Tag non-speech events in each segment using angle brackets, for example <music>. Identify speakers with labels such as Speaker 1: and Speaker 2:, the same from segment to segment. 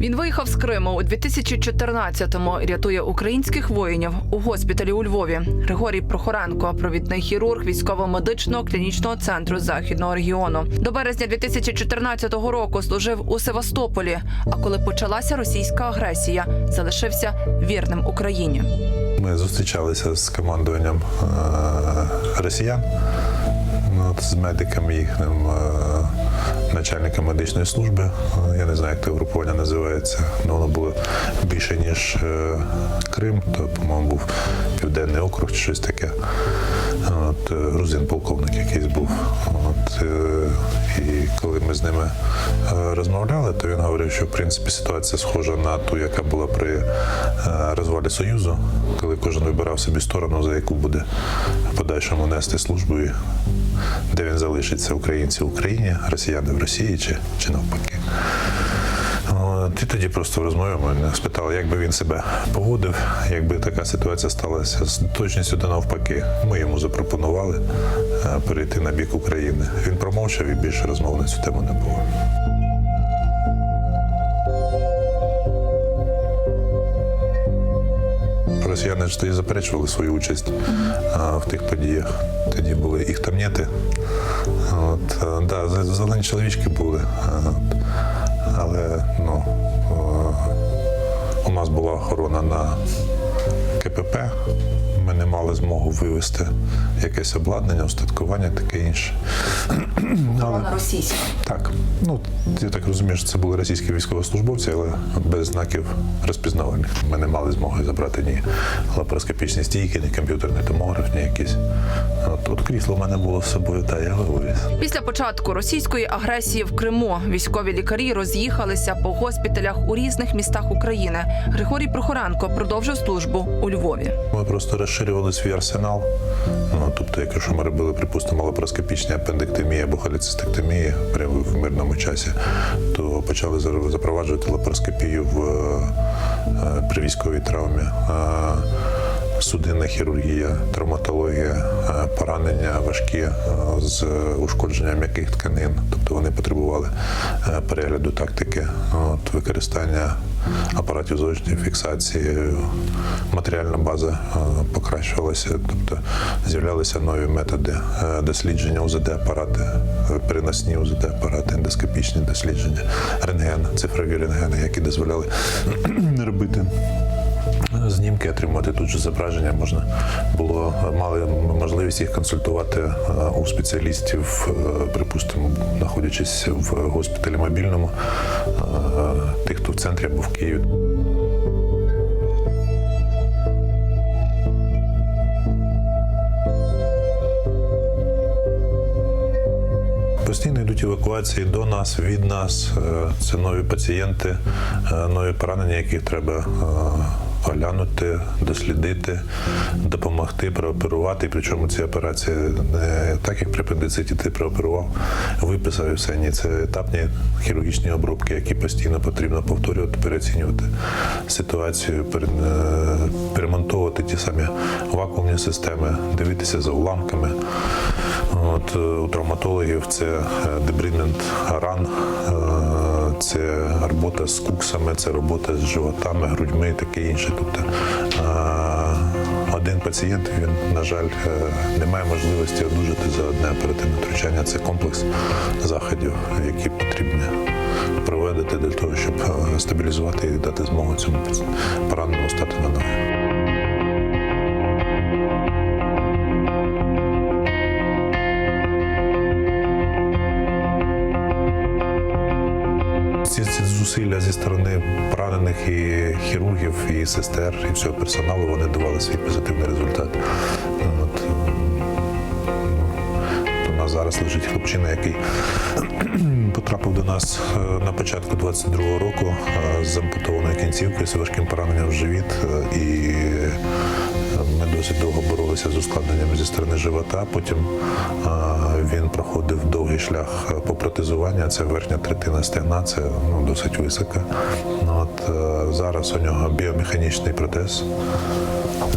Speaker 1: Він виїхав з Криму у 2014-му і рятує українських воїнів у госпіталі у Львові. Григорій Прохоренко, провідний хірург військово-медичного клінічного центру західного регіону. До березня 2014 року служив у Севастополі. А коли почалася російська агресія, залишився вірним Україні.
Speaker 2: Ми зустрічалися з командуванням е, росіян, ну, з медиками їхнім, начальником медичної служби. Я не знаю, як те групування називається. але воно було більше, ніж е, Крим, то, по-моєму, був Південний округ чи щось таке. От, е, грузин полковник якийсь був. От, е, і коли ми з ними е, розмовляли, то він говорив, що в принципі ситуація схожа на ту, яка була при розвалі Союзу, коли кожен вибирав собі сторону, за яку буде в подальшому нести службу, і де він залишиться, українці в Україні, росіяни в Росії чи, чи навпаки. І тоді просто в розмові мене спитали, як би він себе поводив, якби така ситуація сталася з точністю до навпаки. Ми йому запропонували е, перейти на бік України. Він промовчав і більше розмов на цю тему не було. Росіяни ж тоді заперечували свою участь а, в тих подіях. Тоді були їх тамнєти. От, а, да, зелені чоловічки були. А, але ну, у нас була охорона на КПП. Ми не мали змогу вивезти якесь обладнання, устаткування, таке інше. Але-
Speaker 1: російська.
Speaker 2: так, ну я так розумію, що це були російські військовослужбовці, але без знаків розпізнавальних. Ми не мали змоги забрати ні лапароскопічні стійки, ні комп'ютерний томограф, ні якісь. От, от крісло в мене було з собою, та я вивіз.
Speaker 1: Після початку російської агресії в Криму військові лікарі роз'їхалися по госпіталях у різних містах України. Григорій Прохоренко продовжив службу у Львові.
Speaker 2: Ми просто розширювали свій арсенал. Ну, тобто, якщо ми робили, припустимо, лапароскопічні апендектомії або холецистектомії в мирному часі, то почали запроваджувати лапароскопію в, е, при військовій травмі. Судинна хірургія, травматологія, е, поранення важкі е, з ушкодженням м'яких тканин, тобто вони потребували е, перегляду тактики, от, використання апаратів зовнішньої фіксації, матеріальна база покращувалася, тобто з'являлися нові методи дослідження УЗД-апарати, переносні УЗД-апарати, ендоскопічні дослідження, рентген, цифрові рентгени, які дозволяли <clears throat> робити знімки отримати тут же зображення можна було мали можливість їх консультувати е, у спеціалістів, е, припустимо, знаходячись в госпіталі мобільному, е, тих, хто в центрі або в Києві. Постійно йдуть евакуації до нас, від нас. Це нові пацієнти, нові поранення, яких треба оглянути, дослідити, допомогти, прооперувати. Причому ці операції не так, як при апендициті ти прооперував, виписав і все. Ні, це етапні хірургічні обробки, які постійно потрібно повторювати, переоцінювати ситуацію, е, перемонтовувати ті самі вакуумні системи, дивитися за уламками. От, е, у травматологів це е, дебридмент ран, це робота з куксами, це робота з животами, грудьми і таке інше. Тобто один пацієнт, він, на жаль, е, не має можливості одужати за одне оперативне втручання. Це комплекс заходів, які потрібні проводити для того, щоб е, стабілізувати і дати змогу цьому пораненому стати на ноги. Ці, ці зусилля зі сторони поранених і хірургів, і сестер, і всього персоналу вони давали свій позитивний результат. От, у нас зараз лежить хлопчина, який <clears throat> потрапив до нас е, на початку 22-го року е, з ампутованою кінцівкою, з важким пораненням в живіт. е, І ми досить довго боролися з ускладненнями зі сторони живота. Потім е, він проходив довгий шлях е, по протезуванню. Це верхня третина стегна, це ну, досить висока. Ну, От, е, зараз у нього біомеханічний протез.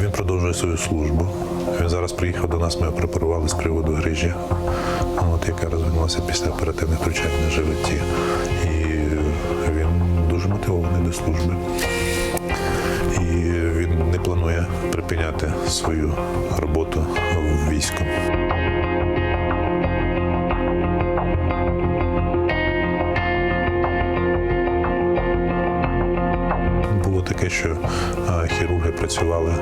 Speaker 2: Він продовжує свою службу. Він зараз приїхав до нас, ми препарували з приводу грижі, от, яка розвинулася після оперативних втручань на животі. Дуже мотивований. до служби. І він не планує припиняти свою роботу в війську. Було таке, що хірурги працювали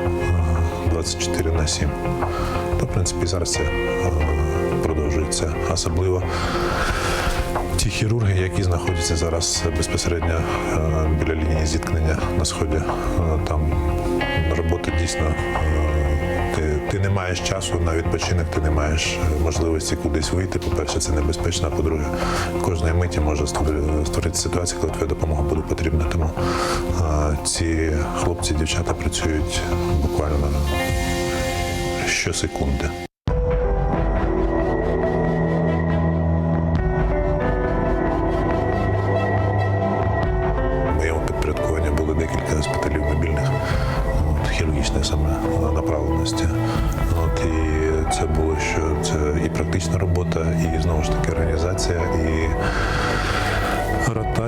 Speaker 2: 24 на 7. То, в принципі, зараз це продовжується. Особливо ті хірурги, які знаходяться зараз безпосередньо біля лінії зіткнення на сході. Там робота дійсно. Ти, ти не маєш часу на відпочинок, ти не маєш е, можливості кудись вийти. По-перше, це небезпечно. А по-друге, кожної миті може створити ситуацію, коли твоя допомога буде потрібна. Тому а, ці хлопці, дівчата працюють буквально щосекунди.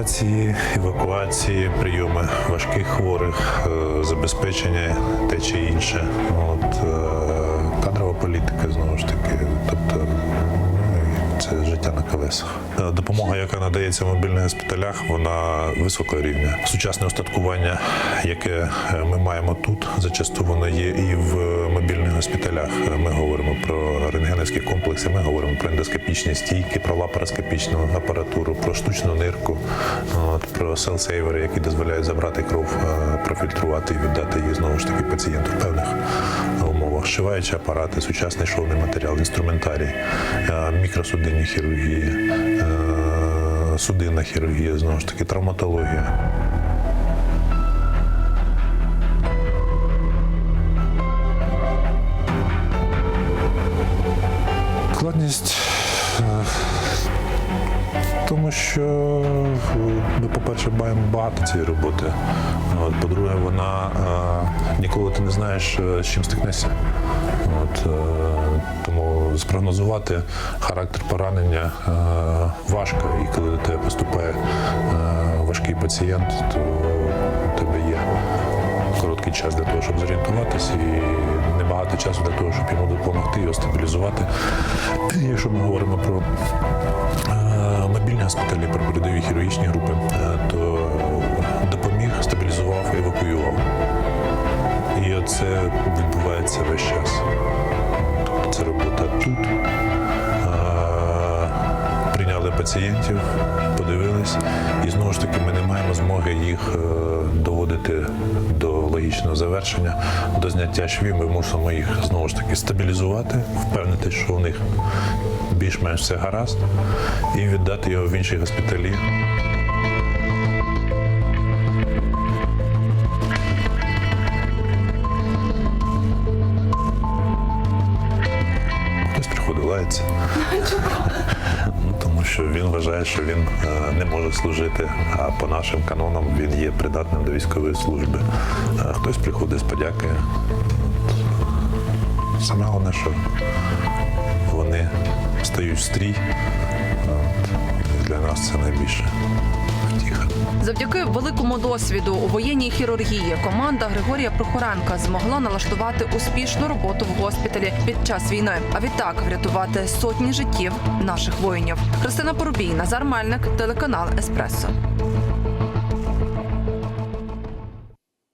Speaker 2: Ротації, евакуації, прийоми важких хворих, е, забезпечення те чи інше. От, е, кадрова політика знову ж таки. Тобто життя на колесах. Е, Допомога, яка надається в мобільних госпіталях, вона високого рівня. Сучасне устаткування, яке е, ми маємо тут, зачасту воно є і в мобільних госпіталях. Е, Ми говоримо про рентгенівські комплекси, ми говоримо про ендоскопічні стійки, про лапароскопічну апаратуру, про штучну нирку, про селсейвери, які дозволяють забрати кров, профільтрувати і віддати її знову ж таки пацієнту в певних умовах. Шиваючі апарати, сучасний шовний матеріал, інструментарій, е, мікросудинні хірургії, е, судинна хірургія, знову ж таки, травматологія. Складність е, тому що ми, по-перше, маємо багато цієї роботи. От, по-друге, вона е, ніколи ти не знаєш, е, з чим стикнешся. От, е, тому спрогнозувати характер поранення е, важко, і коли до тебе поступає е, важкий пацієнт, то у тебе є короткий час для того, щоб зорієнтуватися, і небагато часу для того, щоб йому допомогти, його стабілізувати. Якщо ми говоримо про е, мобільні госпіталі, про передові хірургічні групи, е, то І оце відбувається весь час. Тобто це робота тут. Прийняли пацієнтів, подивились, і знову ж таки ми не маємо змоги їх е, доводити до логічного завершення, до зняття швів. Ми мусимо їх знову ж таки стабілізувати, впевнити, що у них більш-менш все гаразд, і віддати його в інші госпіталі. Приходить. Ну, Тому що він вважає, що він е, не може служити, а по нашим канонам він є придатним до військової служби. Е, Хтось приходить з подяки. Саме головне, що вони стають в стрій. Для нас це найбільше
Speaker 1: Завдяки великому досвіду у воєнній хірургії команда Григорія Прохоренка змогла налаштувати успішну роботу в госпіталі під час війни, а відтак врятувати сотні життів наших воїнів. Христина Порубій, Назар Мельник, телеканал Еспресо.